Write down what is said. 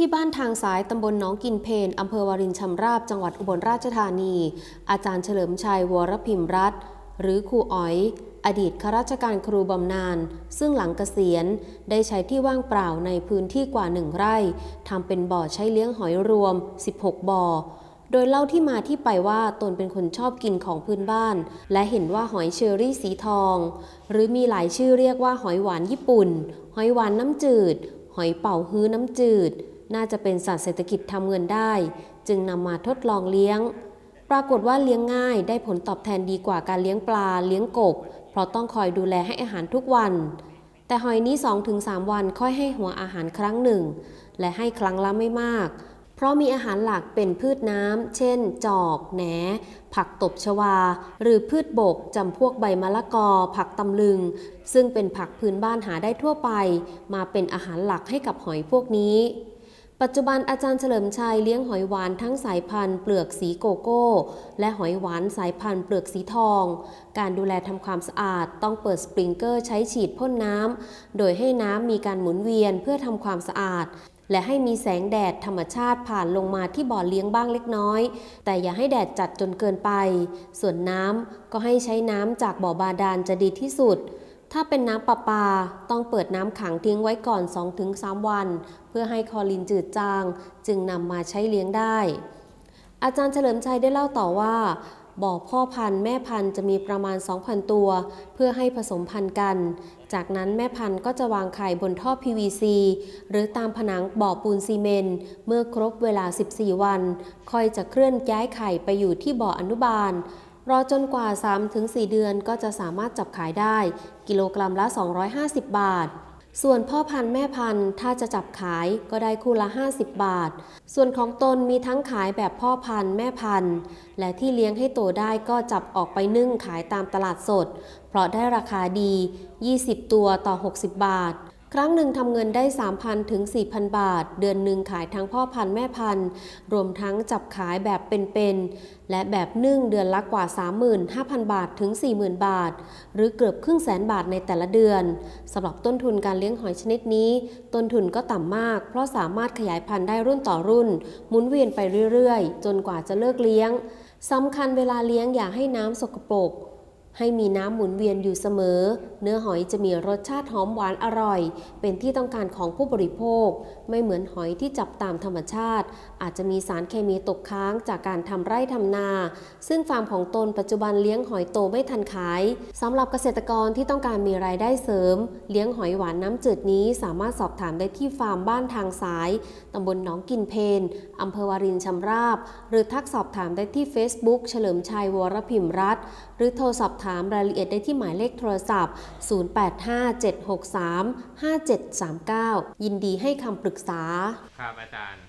ที่บ้านทางสายตำบลหนองกินเพนอำเภอวารินชำราบจังหวัดอุบลราชธานี อาจารย์เฉลิมชัยวรพิมรัตหรือครูอ๋อย อดีตข้าราชการครูบำนาญซึ่งหลังเกษียณได้ใช้ที่ว่างเปล่าในพื้นที่กว่าหนึ่งไร่ทำเป็นบ่อใช้เลี้ยงหอยรวม 16 บ่อโดยเล่าที่มาที่ไปว่าตนเป็นคนชอบกินของพื้นบ้าน และเห็นว่าหอยเชอรี่สีทอง หรือมีหลายชื่อเรียกว่าหอยหวานญี่ปุ่น หอยหวานน้ำจืด หอยเป่าฮื้อน้ำจืด น่าจะเป็นสัตว์เศรษฐกิจทำเงินได้ จึงนำมาทดลองเลี้ยง ปรากฏว่าเลี้ยงง่ายได้ผลตอบแทนดีกว่าการเลี้ยงปลาเลี้ยงกบ เพราะต้องคอยดูแลให้อาหารทุกวัน แต่หอยนี้ 2-3 วันค่อยให้หัวอาหารครั้งหนึ่ง และให้ครั้งละไม่มาก เพราะมีอาหารหลักเป็นพืชน้ำเช่น จอก แหน ผักตบชวา หรือพืชบกจำพวกใบมะละกอ ผักตำลึง ซึ่งเป็นผักพื้นบ้านหาได้ทั่วไป มาเป็นอาหารหลักให้กับหอยพวกนี้ ปัจจุบันอาจารย์เฉลิมชัยเลี้ยงหอยหวานทั้งสายพันธุ์เปลือกสีโกโก้ และหอยหวานสายพันธุ์เปลือกสีทอง การดูแลทำความสะอาดต้องเปิดสปริงเกอร์ใช้ฉีดพ่นน้ำ โดยให้น้ำมีการหมุนเวียนเพื่อทำความสะอาด และให้มีแสงแดดธรรมชาติผ่านลงมาที่บ่อเลี้ยงบ้างเล็กน้อย แต่อย่าให้แดดจัดจนเกินไป ส่วนน้ำก็ให้ใช้น้ำจากบ่อบาดาลจะดีที่สุด ถ้าเป็นน้ำประปาต้องเปิดน้ำขังทิ้งไว้ก่อน 2-3 วัน เพื่อให้คอรินจืดจาง จึงนำมาใช้เลี้ยงได้ อาจารย์เฉลิมชัยได้เล่าต่อว่าบ่อพ่อพันธุ์แม่พันธุ์จะมีประมาณ 2,000 ตัว เพื่อให้ผสมพันธุ์กัน จากนั้นแม่พันธุ์ก็จะวางไข่บนท่อ PVC หรือตามผนังบ่อปูนซีเมนต์เมื่อครบเวลา 14 วัน ค่อยจะเคลื่อนย้ายไข่ไปอยู่ที่บ่ออนุบาล รอจนกว่า 3-4 เดือนก็จะสามารถจับขายได้ กิโลกรัมละ 250 บาท ส่วนพ่อพันธุ์แม่พันธุ์ถ้าจะจับขายก็ได้คู่ละ 50 บาท ส่วนของตนมีทั้งขายแบบพ่อพันธุ์แม่พันธุ์ และที่เลี้ยงให้โตได้ก็จับออกไปนึ่งขายตามตลาดสด เพราะได้ราคาดี 20 ตัวต่อ 60 บาท ครั้งหนึ่งทำเงินได้ 3,000 ถึง 4,000 บาท เดือนหนึ่งขายทั้งพ่อพันธุ์แม่พันธุ์ รวมทั้งจับขายแบบเป็นๆ และแบบนึ่งเดือนละกว่า 35,000 บาทถึง 40,000 บาท หรือเกือบครึ่งแสนบาทในแต่ละเดือน สำหรับต้นทุนการเลี้ยงหอยชนิดนี้ ต้นทุนก็ต่ำมาก เพราะสามารถขยายพันธุ์ได้รุ่นต่อรุ่น หมุนเวียนไปเรื่อยๆ จนกว่าจะเลิกเลี้ยงสำคัญเวลาเลี้ยงอย่าให้น้ำสกปรก ให้มีน้ำหมุนเวียนอยู่เสมอ เนื้อหอยจะมีรสชาติหอมหวานอร่อย เป็นที่ต้องการของผู้บริโภค ไม่เหมือนหอยที่จับตามธรรมชาติ อาจจะมีสารเคมีตกค้างจากการทำไร่ทำนา ซึ่งฟาร์มของตนปัจจุบันเลี้ยงหอยโตไม่ทันขายสำหรับเกษตรกรที่ต้องการมีรายได้เสริม เลี้ยงหอยหวานน้ำจืดนี้สามารถสอบถามได้ที่ฟาร์มบ้านทางสายตำบลหนองกินเพนอำเภอวารินชำราบ หรือทักสอบถามได้ที่ Facebook เฉลิมชัยวรพิมรัตน์หรือโทรสอบถามามรายละเอียดได้ที่หมายเลขโทรศัพท์ 0857635739 ยินดีให้คำปรึกษา ครับอาจารย์